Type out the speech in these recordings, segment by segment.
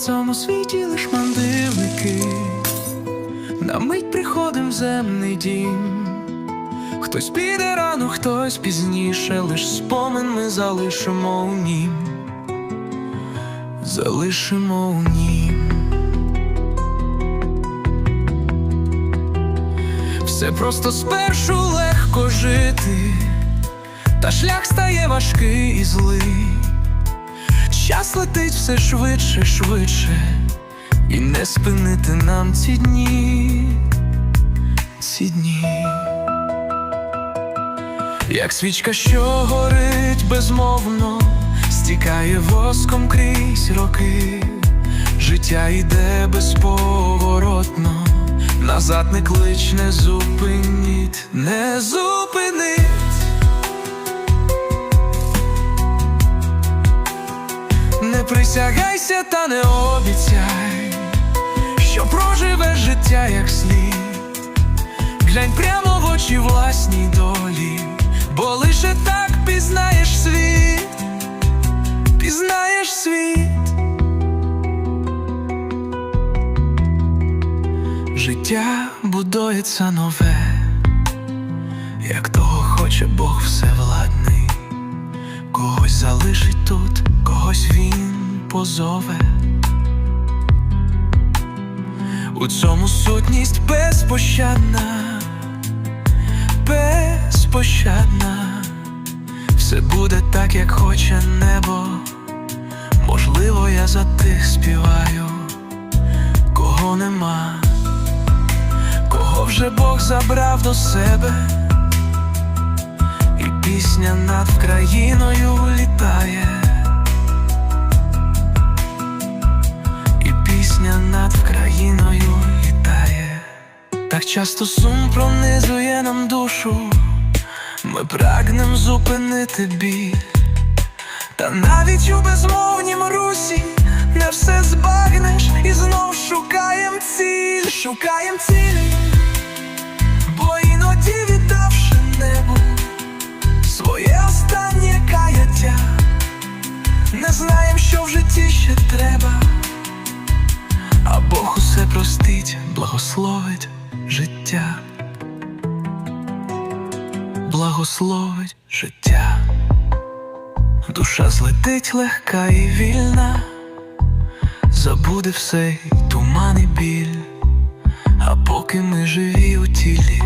цьому світі лиш мандрівники. На мить приходим в земний дім. Хтось піде рано, хтось пізніше, лиш спомин ми залишимо у нім. Залишимо у нім. Все просто спершу легко жити, та шлях стає важкий і злий. Час летить все швидше, швидше, і не спинити нам ці дні, ці дні. Як свічка, що горить безмовно, стікає воском крізь роки, життя йде безповоротно, назад не клич, не зупиніть, не зупинить. Присягайся та не обіцяй, що проживеш життя як слід. Глянь прямо в очі власній долі, бо лише так пізнаєш світ, пізнаєш світ. Життя будується нове, як того хоче Бог всевладний, когось залишить тут, когось він позове. У цьому сутність безпощадна, безпощадна, все буде так, як хоче небо. Можливо, я за тих співаю, кого нема, кого вже Бог забрав до себе, і пісня над країною літає. Часто сум пронизує нам душу, ми прагнем зупинити біль, та навіть у безмовнім русі не все збагнеш. І знов шукаєм ціль, шукаєм ціль, бо іноді віддавши небу своє останнє каяття, не знаєм, що в житті ще треба. А Бог усе простить, благословить життя, благословить життя, душа злетить легка і вільна, забуде все й туман і біль, а поки ми живі у тілі,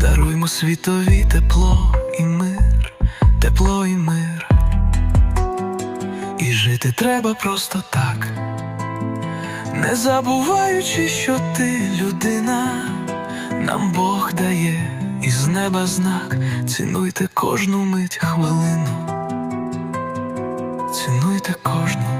даруймо світові тепло і мир, тепло і мир, і жити треба просто так. Не забуваючи, що ти людина, нам Бог дає із неба знак, цінуйте кожну мить хвилину, цінуйте кожну